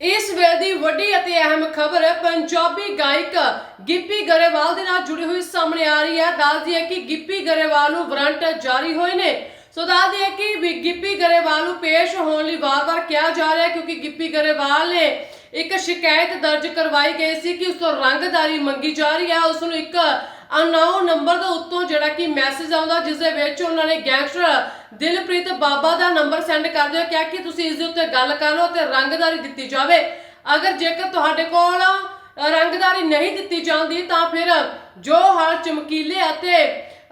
ਇਸ ਵੇਲੇ ਦੀ ਵੱਡੀ ਅਤੇ ਅਹਿਮ ਖਬਰ ਪੰਜਾਬੀ ਗਾਇਕ ਗਿੱਪੀ ਗਰੇਵਾਲ ਦੇ ਨਾਲ ਜੁੜੀ ਹੋਈ ਸਾਹਮਣੇ ਆ ਰਹੀ ਹੈ। ਦੱਸਦੀ ਹੈ ਕਿ ਗਿੱਪੀ ਗਰੇਵਾਲ ਨੂੰ ਵਾਰੰਟ ਜਾਰੀ ਹੋਏ ਨੇ। ਸੋ ਦੱਸਦੀ ਹੈ ਕਿ ਗਿੱਪੀ ਗਰੇਵਾਲ ਨੂੰ ਪੇਸ਼ ਹੋਣ ਲਈ ਵਾਰ-ਵਾਰ ਕਿਹਾ ਜਾ ਰਿਹਾ ਕਿਉਂਕਿ ਗਿੱਪੀ ਗਰੇਵਾਲ ਨੇ ਇੱਕ ਸ਼ਿਕਾਇਤ ਦਰਜ ਕਰਵਾਈ ਗਈ ਸੀ ਕਿ ਉਸ ਤੋਂ ਰੰਗਦਾਰੀ ਮੰਗੀ ਜਾ ਰਹੀ ਹੈ। ਉਸ ਨੂੰ ਇੱਕ ਅਨਨੋਨ ਨੰਬਰ ਦੇ ਉੱਤੋਂ ਜਿਹੜਾ ਕਿ ਮੈਸੇਜ ਆਉਂਦਾ ਜਿਸ ਦੇ ਵਿੱਚ ਉਹਨਾਂ ਨੇ ਗੈਂਗਸਟਰ ਦਿਲਪ੍ਰੀਤ ਬਾਬਾ ਦਾ ਨੰਬਰ ਸੈਂਡ ਕਰਦੇ ਹੋ ਕਿਹਾ ਕਿ ਤੁਸੀਂ ਇਸ ਦੇ ਉੱਤੇ ਗੱਲ ਕਰ ਲਓ ਤੇ ਰੰਗਦਾਰੀ ਦਿੱਤੀ ਜਾਵੇ। ਅਗਰ ਜੇਕਰ ਤੁਹਾਡੇ ਕੋਲ ਰੰਗਦਾਰੀ ਨਹੀਂ ਦਿੱਤੀ ਜਾਂਦੀ ਤਾਂ ਫਿਰ ਜੋ ਹਾਲ ਚਮਕੀਲੇ ਅਤੇ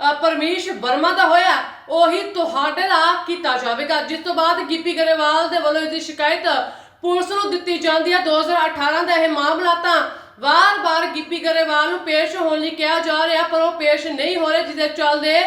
ਅ, ਪਰਮੇਸ਼ ਵਰਮਾ ਦਾ ਹੋਇਆ ਉਹੀ ਤੁਹਾਡੇ ਨਾਲ ਕੀਤਾ ਜਾਵੇਗਾ। ਜਿਸ ਤੋਂ ਬਾਅਦ ਗਿੱਪੀ ਗਰੇਵਾਲ ਦੇ ਵੱਲੋਂ ਇਸ ਦੀ ਸ਼ਿਕਾਇਤ ਪੁਲਿਸ ਨੂੰ ਦਿੱਤੀ ਜਾਂਦੀ ਹੈ। 2018 ਦਾ ਇਹ ਮਾਮਲਾ ਤਾਂ ਵਾਰ-ਵਾਰ ਗਿੱਪੀ ਗਰੇਵਾਲ ਨੂੰ ਪੇਸ਼ ਹੋਣ ਲਈ ਕਿਹਾ ਜਾ ਰਿਹਾ, ਪਰ ਉਹ ਪੇਸ਼ ਨਹੀਂ ਹੋ ਰਹੇ ਜਿਸਦੇ ਚੱਲਦੇ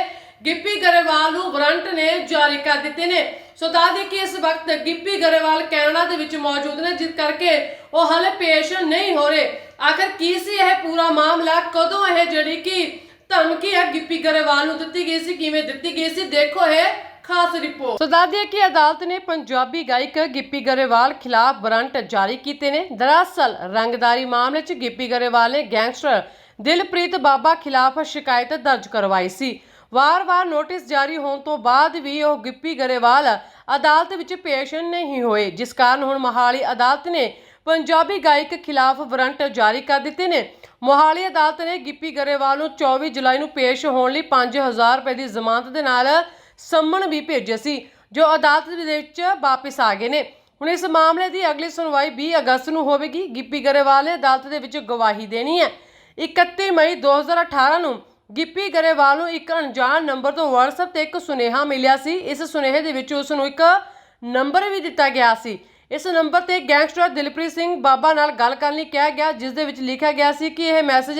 ਗਿੱਪੀ ਗਰੇਵਾਲ ਨੂੰ ਵਾਰੰਟ ਨੇ ਜਾਰੀ ਕਰ ਦਿੱਤੇ ਨੇ। ਸੋ ਦੱਸਦੇ ਕਿ ਇਸ ਵਕਤ ਗਿੱਪੀ ਗਰੇਵਾਲ ਕੈਨੇਡਾ ਦੇ ਵਿੱਚ ਮੌਜੂਦ ਨੇ, ਜਿਸ ਕਰਕੇ ਉਹ ਹਾਲੇ ਪੇਸ਼ ਨਹੀਂ ਹੋ ਰਹੇ। ਆਖਰ ਕੀ ਸੀ ਇਹ ਪੂਰਾ ਮਾਮਲਾ? ਕਦੋਂ ਇਹ ਜਿਹੜੀ ਕਿ ਧਮਕੀ ਹੈ ਗਿੱਪੀ ਗਰੇਵਾਲ ਨੂੰ ਦਿੱਤੀ ਗਈ ਸੀ, ਕਿਵੇਂ ਦਿੱਤੀ ਗਈ ਸੀ? ਦੇਖੋ ਇਹ ਖਾਸ ਰਿਪੋਰਟ। ਸੋ ਦੱਸਦੇ ਕਿ ਅਦਾਲਤ ਨੇ ਪੰਜਾਬੀ ਗਾਇਕ ਗਿੱਪੀ ਗਰੇਵਾਲ ਖਿਲਾਫ ਵਾਰੰਟ ਜਾਰੀ ਕੀਤੇ ਨੇ। ਦਰਅਸਲ, ਰੰਗਦਾਰੀ ਮਾਮਲੇ 'ਚ ਗਿੱਪੀ ਗਰੇਵਾਲ ਨੇ ਗੈਂਗਸਟਰ ਦਿਲਪ੍ਰੀਤ ਬਾਬਾ ਖਿਲਾਫ ਸ਼ਿਕਾਇਤ ਦਰਜ ਕਰਵਾਈ ਸੀ। ਵਾਰ-ਵਾਰ ਨੋਟਿਸ ਜਾਰੀ ਹੋਣ ਤੋਂ ਬਾਅਦ ਵੀ ਉਹ ਗਿੱਪੀ ਗਰੇਵਾਲ ਅਦਾਲਤ ਵਿੱਚ ਪੇਸ਼ ਨਹੀਂ ਹੋਏ। ਜਿਸ ਕਾਰਨ ਹੁਣ ਮੋਹਾਲੀ ਅਦਾਲਤ ਨੇ ਪੰਜਾਬੀ ਗਾਇਕ ਖਿਲਾਫ ਵਾਰੰਟ ਜਾਰੀ ਕਰ ਦਿੱਤੇ ਨੇ। ਮੋਹਾਲੀ ਅਦਾਲਤ ਨੇ ਗਿੱਪੀ ਗਰੇਵਾਲ ਨੂੰ 24 ਜੁਲਾਈ ਨੂੰ ਪੇਸ਼ ਹੋਣ ਲਈ 5000 ਰੁਪਏ ਦੀ ਜ਼ਮਾਨਤ ਦੇ ਨਾਲ ਸੰਮਣ ਵੀ ਭੇਜੇ ਸੀ, ਜੋ ਅਦਾਲਤ ਦੇ ਵਿੱਚ ਵਾਪਸ ਆ ਗਏ ਨੇ। ਹੁਣ ਇਸ ਮਾਮਲੇ ਦੀ ਅਗਲੀ ਸੁਣਵਾਈ 20 ਅਗਸਤ ਨੂੰ ਹੋਵੇਗੀ। ਗਿੱਪੀ ਗਰੇਵਾਲ ਨੇ ਅਦਾਲਤ ਦੇ ਵਿੱਚ ਗਵਾਹੀ ਦੇਣੀ ਹੈ। 31 ਮਈ 2018 ਨੂੰ ਗਿੱਪੀ ਗਰੇਵਾਲ ਨੂੰ ਇੱਕ ਅਣਜਾਣ ਨੰਬਰ ਤੋਂ WhatsApp ਤੇ ਇੱਕ ਸੁਨੇਹਾ ਮਿਲਿਆ ਸੀ। ਇਸ ਸੁਨੇਹੇ ਦੇ ਵਿੱਚ ਉਸ ਨੂੰ ਇੱਕ ਨੰਬਰ ਵੀ ਦਿੱਤਾ ਗਿਆ ਸੀ। ਇਸ ਨੰਬਰ ਤੇ ਗੈਂਗਸਟਰ ਦਿਲਪ੍ਰੀਤ ਸਿੰਘ ਬਾਬਾ ਨਾਲ ਗੱਲ ਕਰਨ ਲਈ ਕਿਹਾ ਗਿਆ, ਜਿਸ ਦੇ ਵਿੱਚ ਲਿਖਿਆ ਗਿਆ ਸੀ ਕਿ ਇਹ ਮੈਸੇਜ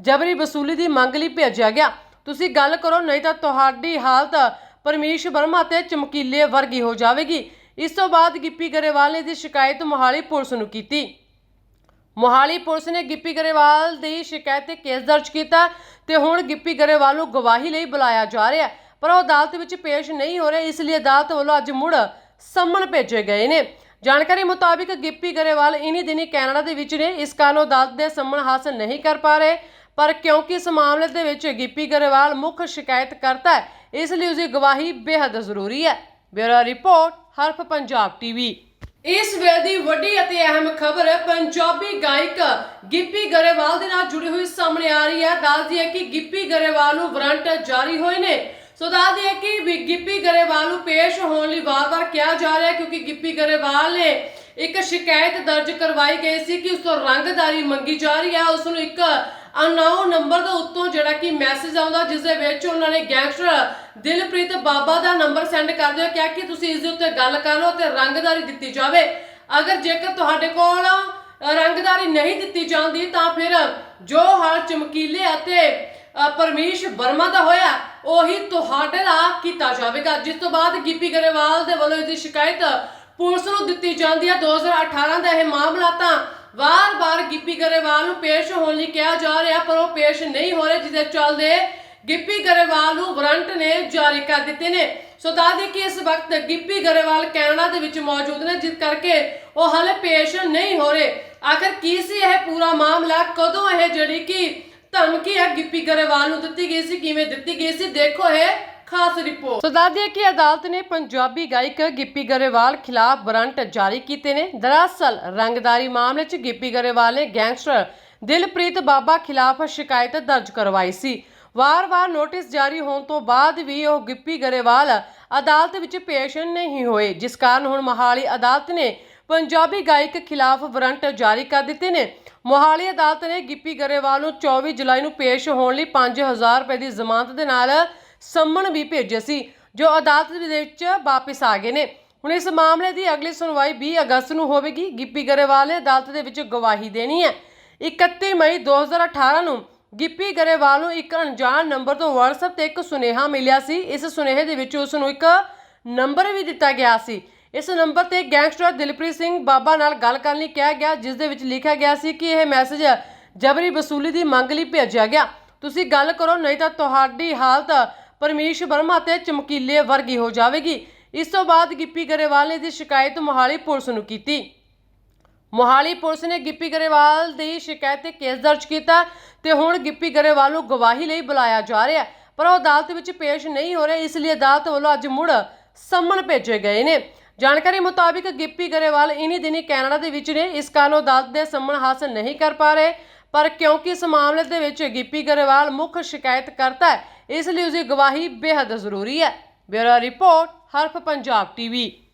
ਜਬਰੀ ਵਸੂਲੀ ਦੀ ਮੰਗ ਲਈ ਭੇਜਿਆ ਗਿਆ। ਤੁਸੀਂ ਗੱਲ ਕਰੋ, ਨਹੀਂ ਤਾਂ ਤੁਹਾਡੀ ਹਾਲਤ ਪਰਮੇਸ਼ ਵਰਮਾ ਅਤੇ ਚਮਕੀਲੇ ਵਰਗੀ ਹੋ ਜਾਵੇਗੀ। ਇਸ ਤੋਂ ਬਾਅਦ ਗਿੱਪੀ ਗਰੇਵਾਲ ਨੇ ਦੀ ਸ਼ਿਕਾਇਤ ਮੋਹਾਲੀ ਪੁਲਿਸ ਨੂੰ ਕੀਤੀ। ਮੋਹਾਲੀ ਪੁਲਿਸ ਨੇ ਗਿੱਪੀ ਗਰੇਵਾਲ ਦੀ ਸ਼ਿਕਾਇਤ ਤੇ ਕੇਸ ਦਰਜ ਕੀਤਾ ਤੇ ਹੁਣ ਗਿੱਪੀ ਗਰੇਵਾਲ ਨੂੰ ਗਵਾਹੀ ਲਈ ਬੁਲਾਇਆ ਜਾ ਰਿਹਾ ਪਰ ਉਹ ਅਦਾਲਤ ਵਿੱਚ ਪੇਸ਼ ਨਹੀਂ ਹੋ ਰਹੇ, ਇਸ ਲਈ ਅਦਾਲਤ ਵੱਲੋਂ ਅੱਜ ਮੁੜ ਸੰਮਣ ਭੇਜੇ ਗਏ ਨੇ। ਜਾਣਕਾਰੀ ਮੁਤਾਬਿਕ ਗਿੱਪੀ ਗਰੇਵਾਲ ਇਨੀ ਦਿਨੀ ਕੈਨੇਡਾ ਦੇ ਵਿੱਚ ਨੇ, ਇਸ ਕਾਰਨ ਉਹ ਅਦਾਲਤ ਦੇ ਸੰਮਨ ਹਾਸਲ ਨਹੀਂ ਕਰ ਪਾ ਰਹੇ। ਪਰ ਕਿਉਂਕਿ ਇਸ ਮਾਮਲੇ ਦੇ ਵਿੱਚ ਗਿੱਪੀ ਗਰੇਵਾਲ ਮੁੱਖ ਸ਼ਿਕਾਇਤ ਕਰਤਾ ਹੈ ਇਸ ਲਈ ਉਸਦੀ ਗਵਾਹੀ ਬੇहद ਜ਼ਰੂਰੀ ਹੈ। Bureau report, Harf Punjab TV. ਇਸ ਵੇਲੇ ਦੀ ਵੱਡੀ ਅਤੇ ਅਹਿਮ ਖਬਰ, ਪੰਜਾਬੀ ਗਾਇਕ ਗਿੱਪੀ ਗਰੇਵਾਲ ਦੇ ਨਾਲ ਜੁੜੀ ਹੋਈ ਸਾਹਮਣੇ ਆ ਰਹੀ ਹੈ। ਦੱਸਦੀ ਹੈ ਕਿ ਗਿੱਪੀ ਗਰੇਵਾਲ ਨੂੰ ਵਾਰੰਟ ਜਾਰੀ ਹੋਏ ਨੇ। ਸੋ ਦੱਸਦੀ ਹੈ ਕਿ ਗਿੱਪੀ ਗਰੇਵਾਲ ਨੂੰ ਪੇਸ਼ ਹੋਣ ਲਈ ਵਾਰ-ਵਾਰ ਕਿਹਾ ਜਾ ਰਿਹਾ ਕਿਉਂਕਿ ਗਿੱਪੀ ਗਰੇਵਾਲ ਨੇ ਇੱਕ ਸ਼ਿਕਾਇਤ ਦਰਜ ਕਰਵਾਈ ਗਈ ਸੀ ਕਿ ਉਸ ਤੋਂ ਰੰਗਦਾਰੀ ਮੰਗੀ ਜਾ ਰਹੀ ਹੈ। ਉਸ ਨੂੰ ਇੱਕ ਅਨਨੋਨ ਨੰਬਰ ਦੇ ਉੱਤੋਂ ਜਿਹੜਾ ਕਿ ਮੈਸੇਜ ਆਉਂਦਾ ਜਿਸ ਦੇ ਵਿੱਚ ਉਹਨਾਂ ਨੇ ਗੈਂਗਸਟਰ ਦਿਲਪ੍ਰੀਤ ਬਾਬਾ ਦਾ ਨੰਬਰ ਸੈਂਡ ਕਰਦੇ ਹੋ ਕਿਹਾ ਕਿ ਤੁਸੀਂ ਇਸ ਦੇ ਉੱਤੇ ਗੱਲ ਕਰ ਲਓ ਤੇ ਰੰਗਦਾਰੀ ਦਿੱਤੀ ਜਾਵੇ। ਅਗਰ ਜੇਕਰ ਤੁਹਾਡੇ ਕੋਲ ਰੰਗਦਾਰੀ ਨਹੀਂ ਦਿੱਤੀ ਜਾਂਦੀ ਤਾਂ ਫਿਰ ਜੋ ਹਾਲ ਚਮਕੀਲੇ ਅਤੇ ਅ, ਪਰਮੇਸ਼ ਵਰਮਾ ਦਾ ਹੋਇਆ ਉਹੀ ਤੁਹਾਡੇ ਨਾਲ ਕੀਤਾ ਜਾਵੇਗਾ। ਜਿਸ ਤੋਂ ਬਾਅਦ ਗਿੱਪੀ ਗਰੇਵਾਲ ਦੇ ਵੱਲੋਂ ਇਸ ਦੀ ਸ਼ਿਕਾਇਤ ਪੁਲਿਸ ਨੂੰ ਦਿੱਤੀ ਜਾਂਦੀ ਹੈ। 2018 ਦਾ ਇਹ ਮਾਮਲਾ ਤਾਂ ਵਾਰ-ਵਾਰ ਗਿੱਪੀ ਗਰੇਵਾਲ ਨੂੰ ਪੇਸ਼ ਹੋਣ ਲਈ ਕਿਹਾ ਜਾ ਰਿਹਾ, ਪਰ ਉਹ ਪੇਸ਼ ਨਹੀਂ ਹੋ ਰਹੇ ਜਿਹਦੇ ਚੱਲਦੇ ਗਿੱਪੀ ਗਰੇਵਾਲ ਨੂੰ ਵਾਰੰਟ ਨੇ ਜਾਰੀ ਕਰ ਦਿੱਤੇ ਨੇ। ਸੋ ਦੱਸਦੇ ਕਿ ਇਸ ਵਕਤ ਗਿੱਪੀ ਗਰੇਵਾਲ ਕੈਨੇਡਾ ਦੇ ਵਿੱਚ ਮੌਜੂਦ ਨੇ, ਜਿਸ ਕਰਕੇ ਉਹ ਹਾਲੇ ਪੇਸ਼ ਨਹੀਂ ਹੋ ਰਹੇ। ਆਖਰ ਕੀ ਸੀ ਇਹ ਪੂਰਾ ਮਾਮਲਾ? ਕਦੋਂ ਇਹ ਜਿਹੜੀ ਕਿ ਧਮਕੀ ਹੈ ਗਿੱਪੀ ਗਰੇਵਾਲ ਨੂੰ ਦਿੱਤੀ ਗਈ ਸੀ, ਕਿਵੇਂ ਦਿੱਤੀ ਗਈ ਸੀ? ਦੇਖੋ ਇਹ ਖਾਸ ਰਿਪੋਰਟ। ਸੋ ਦੱਸਦੇ ਕਿ ਅਦਾਲਤ ਨੇ ਪੰਜਾਬੀ ਗਾਇਕ ਗਿੱਪੀ ਗਰੇਵਾਲ ਖਿਲਾਫ ਵਾਰੰਟ ਜਾਰੀ ਕੀਤੇ ਨੇ। ਦਰਅਸਲ, ਰੰਗਦਾਰੀ ਮਾਮਲੇ 'ਚ ਗਿੱਪੀ ਗਰੇਵਾਲ ਨੇ ਗੈਂਗਸਟਰ ਦਿਲਪ੍ਰੀਤ ਬਾਬਾ ਖਿਲਾਫ ਸ਼ਿਕਾਇਤ ਦਰਜ ਕਰਵਾਈ ਸੀ। ਵਾਰ-ਵਾਰ ਨੋਟਿਸ ਜਾਰੀ ਹੋਣ ਤੋਂ ਬਾਅਦ ਵੀ ਉਹ ਗਿੱਪੀ ਗਰੇਵਾਲ ਅਦਾਲਤ ਵਿੱਚ ਪੇਸ਼ ਨਹੀਂ ਹੋਏ। ਜਿਸ ਕਾਰਨ ਹੁਣ ਮੋਹਾਲੀ ਅਦਾਲਤ ਨੇ ਪੰਜਾਬੀ ਗਾਇਕ ਖਿਲਾਫ ਵਾਰੰਟ ਜਾਰੀ ਕਰ ਦਿੱਤੇ ਨੇ। ਮੋਹਾਲੀ ਅਦਾਲਤ ਨੇ ਗਿੱਪੀ ਗਰੇਵਾਲ ਨੂੰ 24 ਜੁਲਾਈ ਨੂੰ ਪੇਸ਼ ਹੋਣ ਲਈ 5000 ਰੁਪਏ ਦੀ ਜ਼ਮਾਨਤ ਦੇ ਨਾਲ ਸੰਮਣ ਵੀ ਭੇਜੇ ਸੀ, ਜੋ ਅਦਾਲਤ ਦੇ ਵਿੱਚ ਵਾਪਸ ਆ ਗਏ ਨੇ। ਹੁਣ ਇਸ ਮਾਮਲੇ ਦੀ ਅਗਲੀ ਸੁਣਵਾਈ 20 ਅਗਸਤ ਨੂੰ ਹੋਵੇਗੀ। ਗਿੱਪੀ ਗਰੇਵਾਲ ਨੇ ਅਦਾਲਤ ਦੇ ਵਿੱਚ ਗਵਾਹੀ ਦੇਣੀ ਹੈ। 31 ਮਈ 2018 ਨੂੰ ਗਿੱਪੀ ਗਰੇਵਾਲ ਨੂੰ ਇੱਕ ਅਣਜਾਣ ਨੰਬਰ ਤੋਂ WhatsApp ਤੇ ਇੱਕ ਸੁਨੇਹਾ ਮਿਲਿਆ ਸੀ। ਇਸ ਸੁਨੇਹੇ ਦੇ ਵਿੱਚ ਉਸ ਨੂੰ ਇੱਕ ਨੰਬਰ ਵੀ ਦਿੱਤਾ ਗਿਆ ਸੀ। ਇਸ ਨੰਬਰ ਤੇ ਗੈਂਗਸਟਰ ਦਿਲਪ੍ਰੀਤ ਸਿੰਘ ਬਾਬਾ ਨਾਲ ਗੱਲ ਕਰਨ ਲਈ ਕਿਹਾ ਗਿਆ, ਜਿਸ ਦੇ ਵਿੱਚ ਲਿਖਿਆ ਗਿਆ ਸੀ ਕਿ ਇਹ ਮੈਸੇਜ ਜਬਰੀ ਵਸੂਲੀ ਦੀ ਮੰਗ ਲਈ ਭੇਜਿਆ ਗਿਆ। ਤੁਸੀਂ ਗੱਲ ਕਰੋ, ਨਹੀਂ ਤਾਂ ਤੁਹਾਡੀ ਹਾਲਤ ਪਰਮੇਸ਼ ਵਰਮਾ ਤੇ ਚਮਕੀਲੇ ਵਰਗੀ ਹੋ ਜਾਵੇਗੀ। ਇਸ ਤੋਂ ਬਾਅਦ ਗਿੱਪੀ ਗਰੇਵਾਲ ਨੇ ਦੀ ਸ਼ਿਕਾਇਤ ਮੋਹਾਲੀ ਪੁਲਿਸ ਨੂੰ ਕੀਤੀ। ਮੋਹਾਲੀ ਪੁਲਿਸ ਨੇ ਗਿੱਪੀ ਗਰੇਵਾਲ ਦੀ ਸ਼ਿਕਾਇਤ ਤੇ ਕੇਸ ਦਰਜ ਕੀਤਾ ਤੇ ਹੁਣ ਗਿੱਪੀ ਗਰੇਵਾਲ ਨੂੰ ਗਵਾਹੀ ਲਈ ਬੁਲਾਇਆ ਜਾ ਰਿਹਾ ਪਰ ਉਹ ਅਦਾਲਤ ਵਿੱਚ ਪੇਸ਼ ਨਹੀਂ ਹੋ ਰਹੇ, ਇਸ ਲਈ ਅਦਾਲਤ ਵੱਲੋਂ ਅੱਜ ਮੁੜ ਸੰਮਨ ਭੇਜੇ ਗਏ ਨੇ। ਜਾਣਕਾਰੀ ਮੁਤਾਬਿਕ ਗਿੱਪੀ ਗਰੇਵਾਲ ਇਨੀ ਦਿਨੀ ਕੈਨੇਡਾ ਦੇ ਵਿੱਚ ਨੇ। ਇਸ ਕਾਰਨ ਉਹ ਅਦਾਲਤ ਦੇ ਸੰਮਨ ਹਾਸਲ ਨਹੀਂ ਕਰ ਪਾ ਰਹੇ। ਪਰ ਕਿਉਂਕਿ ਇਸ ਮਾਮਲੇ ਦੇ ਵਿੱਚ ਗਿੱਪੀ ਗਰੇਵਾਲ ਮੁੱਖ ਸ਼ਿਕਾਇਤ ਕਰਤਾ ਹੈ ਇਸ ਲਈ ਉਸਦੀ ਗਵਾਹੀ ਬੇहद ਜ਼ਰੂਰੀ ਹੈ। Bureau report Harf Punjab TV.